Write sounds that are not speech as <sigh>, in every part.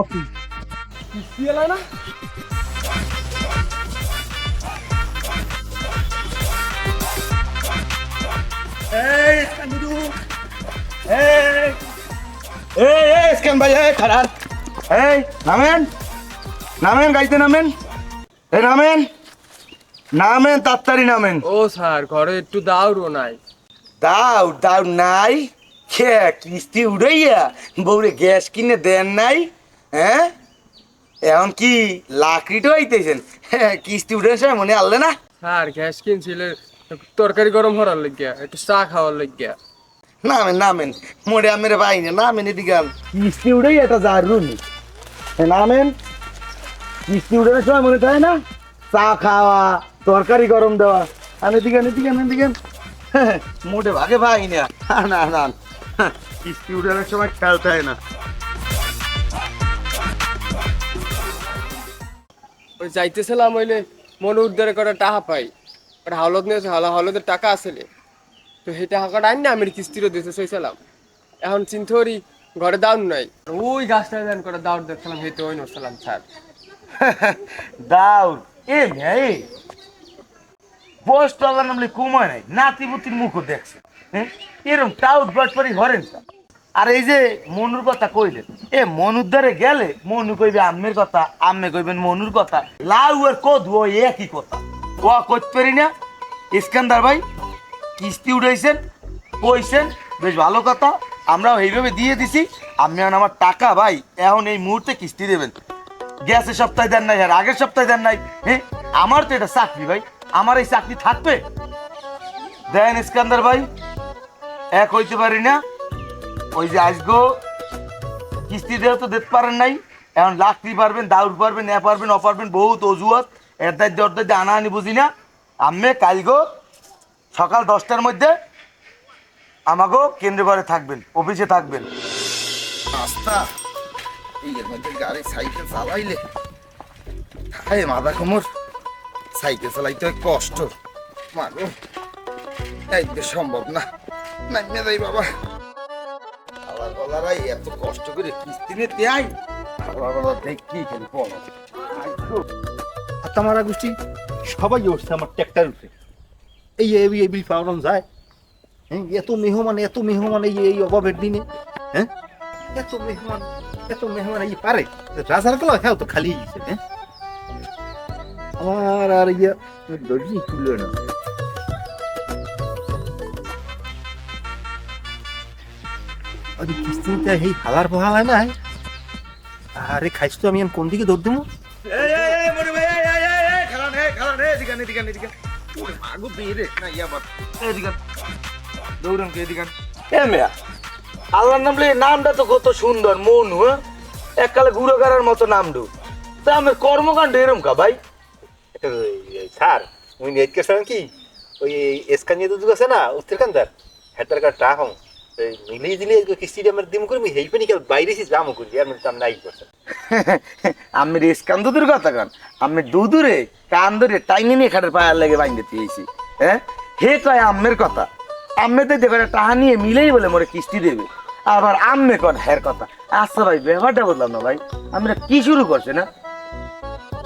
Office কিস্তি এলা না? এই কান্দুরু এই। এই এই স্ক্যান ভাই এই খারাপ এই নামেন। নামেন গাইতে নামেন। এই নামেন। নামেন তাড়াতাড়ি নামেন। ও স্যার ঘরে একটু দাওরও নাই। দাও দাও নাই? খে কিস্তি উড়াইয়া বউরে গ্যাস কিনে দেন নাই? হ্যাঁ? এখন কি লাকড়িটা হইতেছেন হ্যাঁ, কিস্তি উঠে সময় মনে আনলে না? স্যার গ্যাস কিনছিলে তরকারি গরম হওয়ার লাগিয়া একটু চা খাওয়ার লাগিয়া। নামেন নামেন। মোড়ে আমের বাইনে নামেন এদিকে। কিস্তি উড়েই এটা জারুনি নামেন। কিস্তি উড়ানোর সময় মনে থাকে না? চা খাওয়া তরকারি গরম দেওয়া। আন এদিকে আন, এদিকে আন, এদিকে মোটে ভাগে ভাই না। না না কিস্তি উড়ানোর সময় খেয়াল থাকে না। যাইতেছিলাম হইলে মনে উদ্ধারে করে টাকা পাই। ওটা হাওলত নিয়েছে হাওলা হাওলতের টাকা আসলে তো সেই টাকাটা আনি না, আমি কিস্তিরও দিতে চাইছিলাম। এখন চিন্তা করি ঘরে দাউন নাই। ওই গাছটা দেন করে দাউর দেখছিলাম হেঁটে ওই নড়ছিলাম স্যার দাউর এ মেয়ে বয়স তো আল্লাহ নামলে কমায় নাই নাতি পুতির মুখও দেখছে। হ্যাঁ? এরকম টাউট বাটপারি হরেন তা। আর এই যে মনুর কথা কইলেন, এ মনুর দ্বারে গেলে মনু কইবে আম্মের কথা, আম্মে কইবেন মনুর কথা। লাউ আর কদু একই কথা। ও কইতে পারি না? ইস্কান্দার ভাই, কিস্তি উঠাইছেন, কইছেন, বেশ ভালো কথা, আমরাও এইভাবে দিয়ে দিছি। এখন আমার টাকা ভাই, এখন এই মুহূর্তে কিস্তি দেবেন। গ্যাসের সপ্তাহে দেন নাই, আর আগের সপ্তাহে দেন নাই হ্যাঁ? আমার তো এটা চাকরি ভাই, আমার এই চাকরি থাকবে? দেন ইস্কান্দার ভাই, এক হইতে পারি না। ওই যে আজগো কিস্তি দেওয়া তো দিতে পারেন নাই। এখন লাকড়ি পারবেন দাউর পারবেন, এ পারবেন অ পারবেন, বহুত অজুহাত। এর দায়িত্ব ওর দায়িত্ব আনা আনি বুঝি না। আমি কালগো, সকাল দশটার মধ্যে আমাকেও কেন্দ্র ঘরে থাকবেন, অফিসে থাকবেন। রাস্তা সাইকেল কষ্ট। সম্ভব না। বাবা। আল্লাহ এত কষ্ট করে কিস্তি আল্লাহ বলা। দেখ খেলি পড়ো হাতামারা গোষ্ঠী সবাই উঠছে আমার ট্র্যাক্টর উঠে। এই এই বিল পাওয়ানো যায়? হ্যাঁ এত মেহমান এত মেহমান এই এই অভাবের দিনে। হ্যাঁ? এত মেহমান এত মেহমান এই পারে। রাজার গেল হ্যাঁ তো খালি হ্যাঁ? আমার আর ইয়া দর্জি খুলল না। আরে কিস্তিটা এই হালার হয় না আরে খাইছ তো আমি কোন দিকে দৌড় দেবো এই এই এই ভাই এই এই এই এই খালান এই খালান এই এদিকে আন, এদিকে আন, এদিকে আন। ওরে মাগো বেরে না বাপ। এদিকে আন। দৌড়ান কে এদিকে আন। এ মেয়া আল্লাহর এই নামটা তো কত সুন্দর মন হ্যাঁ? এককালে গুড়ো গাড়ার মতো নাম দু তা আমার কর্মকাণ্ড এরম কা ভাই? স্যার উনি নেট কি? ওই এসকানিয়া দুধ আছে না উত্তরকান্দার? হেটার কার টা হম। মিলিয়ে দিলে কিস্তি আমার দিম করবি হেই পানি কাল বাইরে সি জামো করি, আর মানে নাই করছে আমি রেস কান্দুদুর কথা কান, আমি দুদুরে কান ধরে টাইনে নিয়ে খাটের পায়ের লেগে বাইন্দে দিয়েছি হ্যাঁ? হে কয় আম্মের কথা, আম্মে তো দেখো টাহা নিয়ে মিলেই বলে মোরে কিস্তি দেবে, আবার আম্মে কন হের কথা। আচ্ছা ভাই, ব্যাপারটা বললাম না ভাই, আমরা কি শুরু করছে না?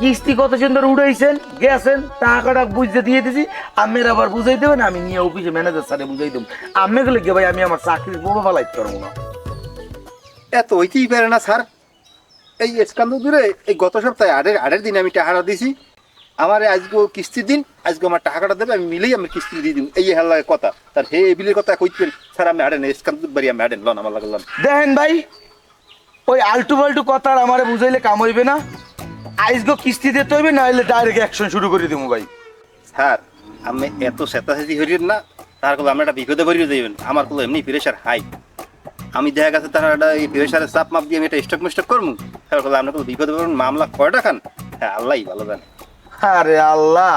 কিস্তি কত সুন্দর উড়াইছেন গেছেন টাকাটা বুঝতে দিয়ে দিছি। আম্মের আবার বুঝাই দেবেন আমি নিয়ে অফিসে ম্যানেজার স্যারে বুঝাই দেবো আম্মে গেলে গে ভাই আমি আমার চাকরির বোমা পালাইতে পারব না। এত হইতেই পারে না স্যার এই স্কান্দ দূরে এই গত সপ্তাহে আড়ের আড়ের দিন আমি টাকাটা দিছি। আমার আজকে কিস্তির দিন আজকে আমার টাকাটা দেবে আমি মিলেই আমি কিস্তি দিয়ে দিব। এই হেলার কথা। তার হে বিলের কথা কইতে পারি। স্যার আমি আড়েন স্কান্দ বাড়ি আমি আড়েন লন আমার লাগলাম। দেখেন ভাই ওই আলটু ফালটু কথা আর আমারে বুঝাইলে কাম হইবে না। আইসগো কিস্তি দিতে হইবে না হলে ডাইরেক্ট অ্যাকশন শুরু করে দেবো ভাই। স্যার আমি এত চেতাচেতি হরিয়েন না তার কোনো আমি একটা বিপদে ভরিয়ে দেবেন আমার কোনো এমনি প্রেশার হাই আমি দেখা গেছে তার একটা এই প্রেশারের চাপ মাপ দিয়ে আমি এটা স্টক মিস্টক করব তার কোনো আপনার কোনো বিপদে পড়বেন মামলা কয়টা খান? হ্যাঁ আল্লাহই ভালো জানে। আরে আল্লাহ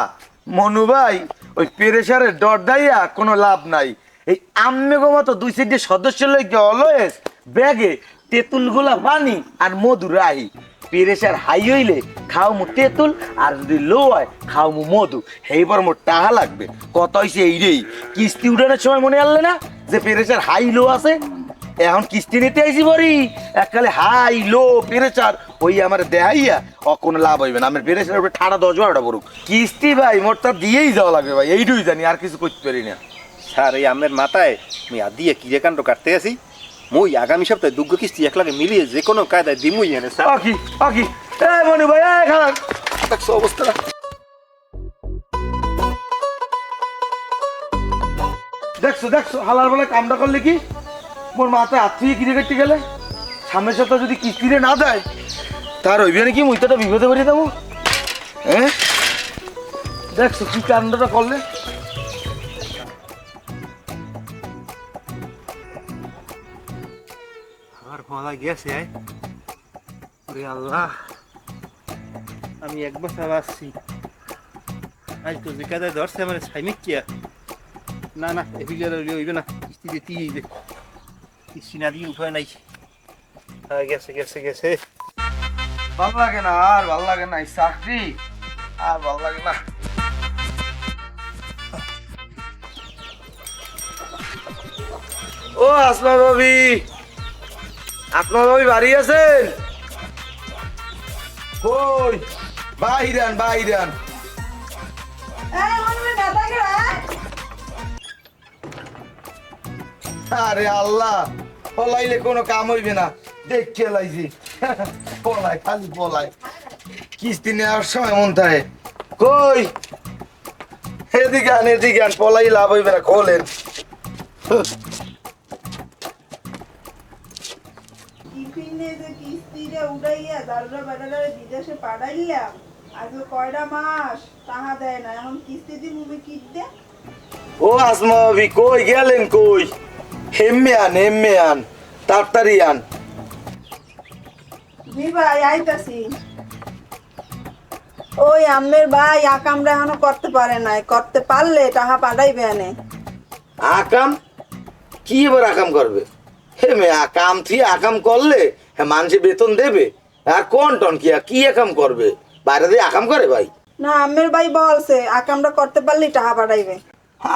মনু ভাই ওই পেরেশারের ডর দাইয়া কোনো লাভ নাই। এই আম্মে গো মতো দুই সাইডে সদস্য লইকে অলওয়েজ ব্যাগে তেঁতুলগুলা পানি আর মধু রাহি। পেরেশার হাই হইলে খাও মু তেঁতুল আর যদি লো হয়, খাও মু মধু। এইবার মোর টাহা লাগবে। কত হইছে এই রেই কিস্তি উঠানোর সময় মনে আনলে না, যে পেরেশার হাই লো আছে, এখন কিস্তি নিতে আইসি বরি এককালে হাই লো প্রেসার ওই আমার দেহাইয়া কোনো লাভ হইবে না। আমার প্রেসার উপরে ঠাড়া দশ বারোটা পড়ুক। কিস্তি ভাই মোট তার দিয়েই যাওয়া লাগবে ভাই। এইটুই জানি, আর কিছু করতে পারি না। স্যার, এই আমের মাথায় আমি আদিয়ে কিরে কাণ্ড কাটতে আছি? মই আগামী সপ্তাহে দুগ্গ কিস্তি একলাগে মিলিয়ে যে কোনো কায়দায় দিমুই এনে স্যার। আকি আকি এ মনে ভাই এ খারাপ দেখছ অবস্থাটা দেখছ দেখছ হালার বেলা কামটা করলে কি? মোর মাথায় হাত থুয়ে কিনে কাটতে গেলে? সামনের সপ্তাহ যদি কিস্তিতে না দেয় তার হইবে নাকি মুইতাটা বিপদে পড়ে দেবো হ্যাঁ? দেখছ কি কাণ্ডটা করলে? মালা গেছে ওরে আল্লাহ। আমি এক বছর আসছি আজ তো কাদায় ধরছে আমার সাইমিক কিয়া না না, এদিকে হইবে না। কিস্তি দিতেই হইবে কিস্তি না দিয়ে উঠে নাই। হ্যাঁ গেছে গেছে গেছে। ভালো লাগে না, আর ভালো লাগে না চাকরি। আর ভালো লাগে না। ও আসমা ভাবি আপনার ভাবি বাড়ি আছেন কই? বাইরান বাইরান আরে আল্লাহ পলাইলে কোনো কাম হইবে না। দেখে লাইছি। পলাই খালি পলাই। কিস্তি নেওয়ার সময় মন থাকে। কই? এদিকে আন এদিকে আন পলাই লাভ হইবে না খোলেন। কিস্তিটা উড়াইয়া দারুরা বেড়াদারে বিদেশে পাঠাইলাম। আজ কয়টা মাস তাহা দেয় না। এখন কিস্তি দি কিট দে ও আসমা ভাবি কই গেলেন কই? হেম্মে আন হেম্মে আন তাড়াতাড়ি আন। জি ভাই আইতাছি। ওই আম্মের ভাই আকামরা এখনও করতে পারে নাই। করতে পারলে টাহা পাঠাইবে এনে। আকাম? কি এবার আকাম করবে? হে মে আকাম থি আকাম করলে হ্যাঁ মানুষে বেতন দেবে? আর কোন টন কি? কি একাম করবে? বাইরে দিয়ে আকাম করে ভাই? না আম্মের ভাই বলছে আকামরা করতে পারলে টাহা পাঠাইবে।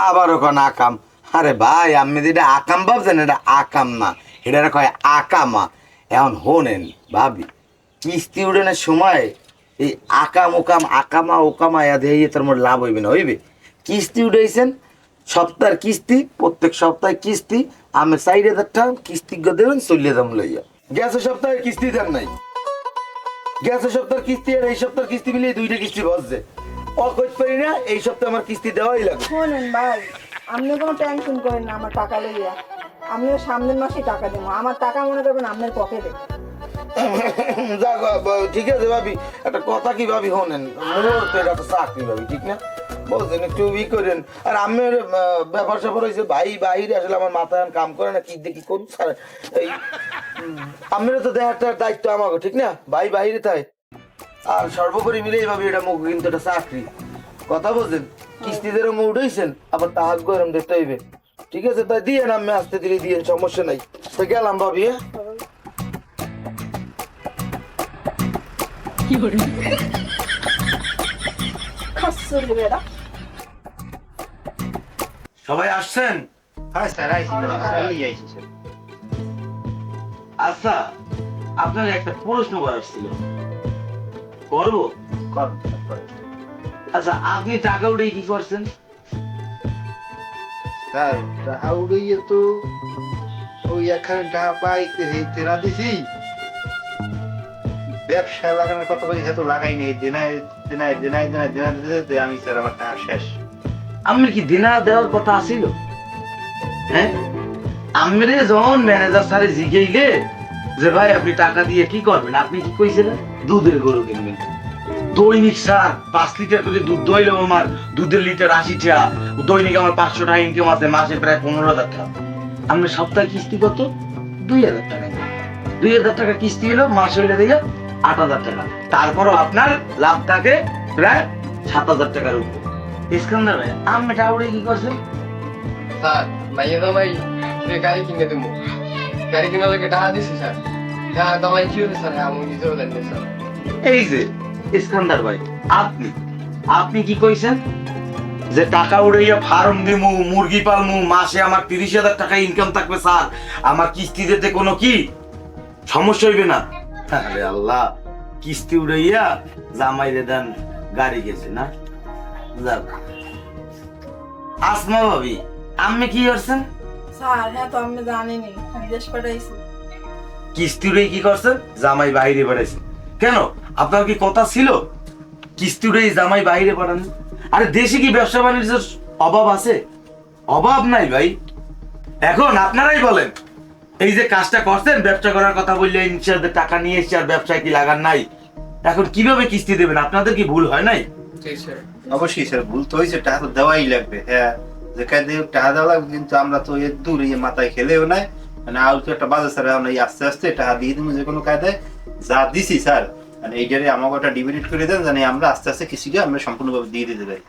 আবার ওখানে আকাম আরে ভাই আপনি যেটা আকাম ভাবছেন এটা আকাম না। এটা কয় আকামা এখন হোনেন ভাবি কিস্তি উড়ানোর সময় এই আকাম ওকাম আকামা ওকামা ইয়া দিয়ে তোর মোট লাভ হইবে না হইবে? কিস্তি উঠেছেন সপ্তাহের কিস্তি প্রত্যেক সপ্তাহে কিস্তি আমি চার হাজার টাকা কিস্তি দেবেন চলিয়ে দাম লইয়া। গ্যাসের সপ্তাহে কিস্তি দেন নাই। গ্যাসের সপ্তাহের কিস্তি আর এই সপ্তাহের কিস্তি মিলিয়ে দুইটা কিস্তি বসছে অকজ পারি না এই সপ্তাহে আমার কিস্তি দেওয়াই লাগবে। শোনেন ভাই আপনি কোনো টেনশন করেন না আমার টাকা লইয়া। আমিও সামনের মাসে টাকা দেবো। আমার টাকা মনে করবেন আপনার পকেটে <laughs> যাক, ঠিক আছে ভাবি। একটা কথা কি ভাবি হনেন মোর তো এটা তো চাকরি ভাবি ঠিক না? বলছেন একটু ই করেন। আর আমের ব্যাপার স্যাপার হয়েছে ভাই, বাইরে আসলে আমার এখন কাম করে না, কি দেখি করুন স্যার? এই আমেরও তো দেখার দায়িত্ব আমাকে ঠিক না? ভাই, বাইরে তাই আর সর্বোপরি মিলেই ভাবি এটা মুখ কিন্তু এটা চাকরি। কথা বলছেন, কিস্তিদেরও মুখ উঠেছেন আবার তাহাক গরম দেখতে হইবে। ঠিক আছে, তাই দিয়ে আমি আসতে দিলে দিয়ে সমস্যা নাই। তো গেলাম ভাবি হ্যাঁ? খাসুর বেড়া। সবাই আসছেন হ্যাঁ স্যার আইসি আচ্ছা আপনার একটা প্রশ্ন করার ছিল করব। আচ্ছা আপনি টাকা উঠে কি করছেন স্যার টাকা উড়িয়ে তো ওই একখানে টাকা পাইতে তেরা দিছি ব্যবসা লাগানোর কথা বলি সেতো লাগাই নেই দিনায় দিনায় দিনায় দিনায় দিনায় দিতে আমি স্যার আমার টাকা শেষ আপনার কি দিনা দেওয়ার কথা আসিল হ্যাঁ? আমরে যখন ম্যানেজার স্যারে জিগেইলে যে ভাই, আপনি টাকা দিয়ে কি করবেন? আপনি কি কইছিলেন? দুধের গরু কিনবেন। দৈনিক স্যার পাঁচ লিটার করে দুধ দইলে আমার। দুধের লিটার আশি টাকা। দৈনিক আমার পাঁচশো টাকা ইনকাম আছে, মাসে প্রায় পনেরো হাজার টাকা। আপনার সপ্তাহে কিস্তি কত? দুই হাজার টাকা। দুই হাজার টাকা কিস্তি হলো মাস হইলে দিয়ে আট হাজার টাকা। তারপরও আপনার লাভ থাকে প্রায় সাত হাজার টাকার উপর। ইস্কান্দার ভাই আমি টাউরে কি করছেন স্যার মাইয়া তো ভাই যে গাড়ি কিনে দেবো। গাড়ি কিনা লাগে টাকা দিছি স্যার। টাকা কি স্যার আমি নিজেও জানি স্যার। এই যে ইস্কান্দার ভাই আপনি আপনি কি কইছেন? যে টাকা উড়াইয়া ফার্ম দিমু মুরগি পালমু মাসে আমার তিরিশ হাজার টাকা ইনকাম থাকবে স্যার। আমার কিস্তি দিতে কোনো কি? সমস্যা হইবে না? আরে আল্লাহ কিস্তি উড়াইয়া জামাইরে দেন গাড়ি গেছে না? যাক। আসমা ভাবি আমি কি করছেন? স্যার হ্যাঁ তো আমি জানিনি বিদেশ পাঠাইছি। কি করছেন? জামাই বাইরে পাঠাইছেন। কেন? আপনার কি কথা ছিল? জামাই বাইরে পাঠান। আরে দেশে কি ব্যবসা বাণিজ্যের অভাব আছে? অভাব নাই ভাই। এখন আপনারাই বলেন এই যে কাজটা করছেন ব্যবসা করার কথা বললে ইনশাল্লাহ টাকা নিয়ে এসছে আর ব্যবসায় কি লাগার নাই? এখন কীভাবে কিস্তি দেবেন? আপনাদের কি ভুল হয় নাই? স্যার। অবশ্যই স্যার ভুল তো হয়েছে টাকা তো দেওয়াই লাগবে হ্যাঁ। যে কায়দে টাকা দেওয়া লাগবে কিন্তু আমরা তো এর দূর মাথায় খেলেও নাই। মানে আর তো একটা বাজার স্যার, আমরা আস্তে আস্তে টাকা দিয়ে দিব যে কোনো কায়দায়। যা দিছি স্যার মানে এইটারে আমাকে ওটা ডিভিডিট করে দেন, জানি আমরা আস্তে আস্তে কৃষিকে আমরা সম্পূর্ণভাবে দিয়ে দিতে পারি।